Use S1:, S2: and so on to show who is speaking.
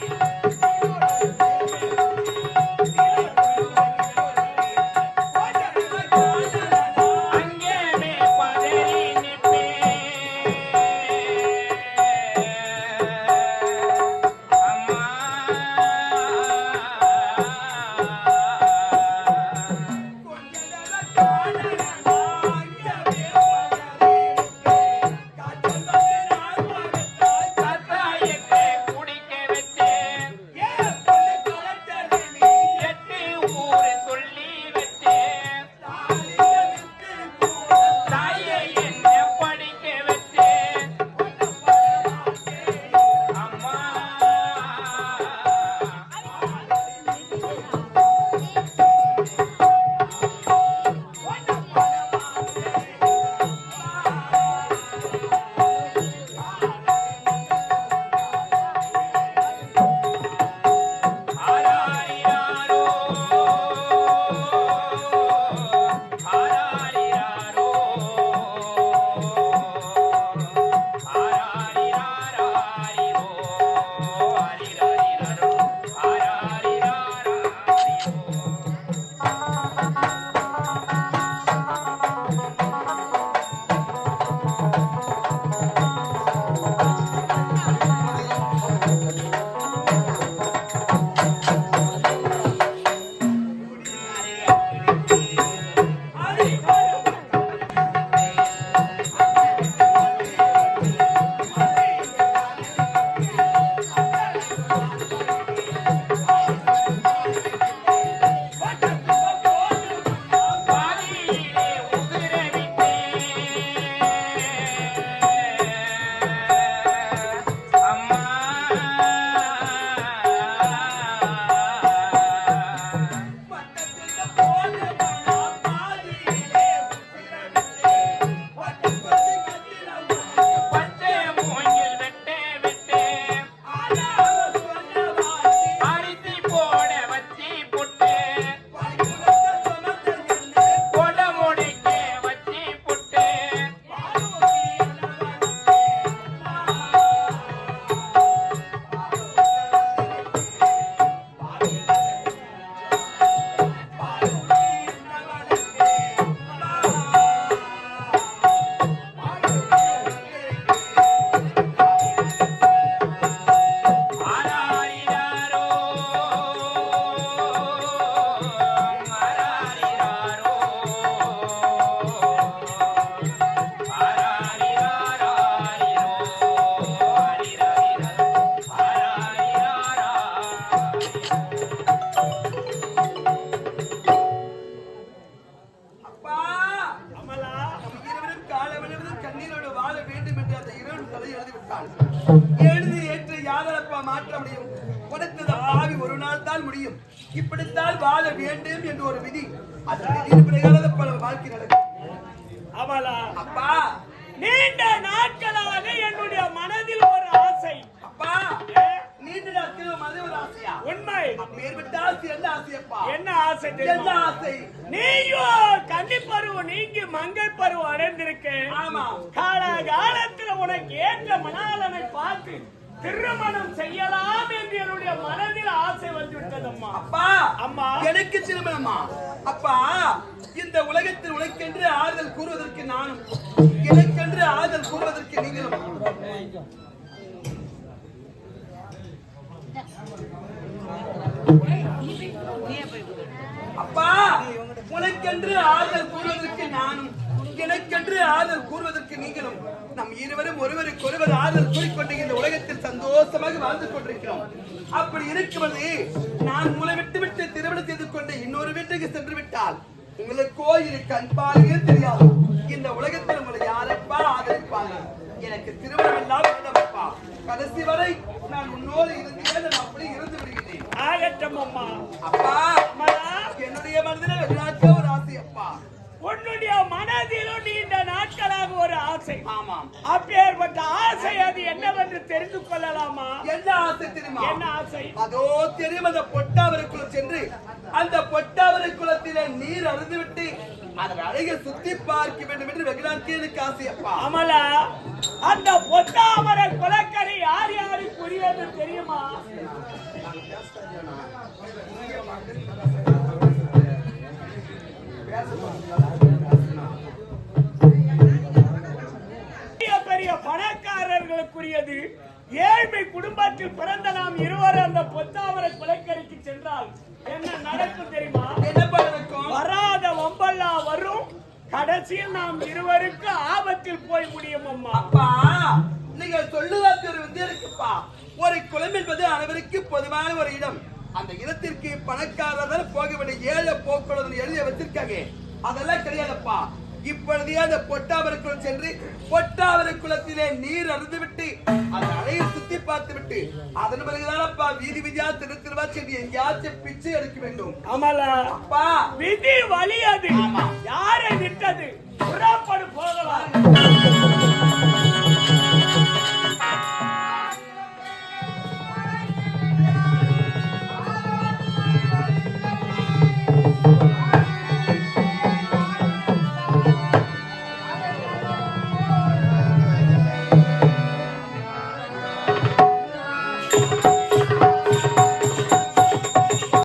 S1: Thank you. கதை எழுதி ஏற்று மாற்ற முடியும். கொடுத்தது ஆவி ஒரு நாள் தான் முடியும். இப்படித்தான் வாழ வேண்டும் என்று ஒரு விதி. அந்த விதியின் பிரகாரம் பல வாழ்க்கை நடக்கும்.
S2: அவளா?
S1: அப்பா.
S2: நீண்ட நாட்களாக என்னுடைய மனதில் ஒரு ஆசை.
S1: அப்பா. நீண்ட நாட்கள் ஒரு ஆசையா?
S2: உண்மை.
S1: அப்பேற்பட்ட ஆசை என்ன ஆசையப்பா?
S2: என்ன ஆசை
S1: என்ன ஆசை?
S2: நீயோ கன்னி பருவம் நீங்கி மங்கை பருவம் கால உனக்கு ஏற்ற மணாளனை பார்த்து திருமணம் செய்யலாம் என்று என்னுடைய மனதில் ஆசை வந்து விட்டதம்மா
S1: அப்பா
S2: அம்மா.
S1: எனக்கு திருமணமா? அப்பா இந்த உலகத்தில் உனக்கென்று ஆறுதல் கூறுவதற்கு நானும் எனக்கென்று ஆறுதல் கூறுவதற்கு நீங்களும். அப்பா உனக்கென்று ஆறுதல் கூறுவதற்கு நானும் எனக்கென்று ஆறுதல் கூறுவதற்கு நீங்களும். இருவரும் ஒருவருக்கு ஒருவர் ஆறுதல் கூறிக்கொண்டு இந்த உலகத்தில் சந்தோஷமாக வாழ்ந்து கொண்டிருக்கிறோம். அப்படி இருக்கும்போது நான் உங்களை விட்டு விட்டு திருமணம் செய்து கொண்டு இன்னொரு வீட்டுக்கு சென்று விட்டால் உங்களுக்கோ இது கண்பாலே தெரியாது. இந்த உலகத்தில் உங்களை யாரப்பா ஆதரிப்பாங்க? எனக்கு திருமணம் இல்லாமல் வேண்டாமப்பா கடைசி வரை நான் உன்னோடு இருந்தேன் நான் அப்படி இருந்து விடுகிறேன்
S2: ஆகட்டும் அம்மா.
S1: அப்பா
S2: அம்மா.
S1: என்னுடைய மனதில் ஒரு ஆசை அப்பா
S2: உன்னுடைய மனதிலும் நீண்ட நாட்கள் ஆசை.
S1: ஆமாம்.
S2: அப்பேற்பட்ட ஆசை அது என்னவென்று தெரிந்து கொள்ளலாமா?
S1: என்ன ஆசை தெரியுமா?
S2: என்ன ஆசை?
S1: அதோ தெரியும் அந்த பொட்டாவரைக்குள்ள சென்று அந்த பொட்டாவரை குளத்திலே நீர் அருந்துவிட்டு அதன் அழகை சுத்தி பார்க்க வேண்டும் என்று வெகு நாட்கள் எனக்கு ஆசையப்பா.
S2: அமலா அந்த பொத்தாமரை குலக்கரை யார் யாருக்குரியது தெரியுமா? பெரிய பணக்காரர்களுக்குரியது ஏழ்மை குடும்பத்தில் பிறந்த நாம் இருவரும் அந்த பொத்தாமரை குலக்கரைக்கு சென்றால் என்ன நடக்கும் தெரியுமா? வராத வம்பெல்லாம் வரும். கடைசியில் நாம் இருவருக்கு ஆபத்தில் போய் முடியும் அம்மா.
S1: அப்பா நீங்க சொல்லுவாக்கு ஒரு வித்தியா இருக்குப்பா. ஒரு குளம் என்பது அனைவருக்கு பொதுவான ஒரு இடம். அந்த இடத்திற்கு பணக்காரர் போக வேண்டிய ஏழை போக்குவரத்து எழுதி வச்சிருக்காங்க. அதெல்லாம் கிடையாதுப்பா. இப்பொழுதே அந்த பொட்டாவரக்குளம் சென்று பொட்டாவர குளத்திலே நீர் அருந்து விட்டு அந்த அலையை சுத்தி பார்த்து விட்டு அதன் பிறகுதானப்பா வீதி வீதியா திரு திருவா சென்று எங்கேயாச்சும் பிச்சை எடுக்க வேண்டும்.
S2: அமலா
S1: அப்பா.
S2: விதி வழி அது யாரை விட்டது? புறப்படு போகலாம்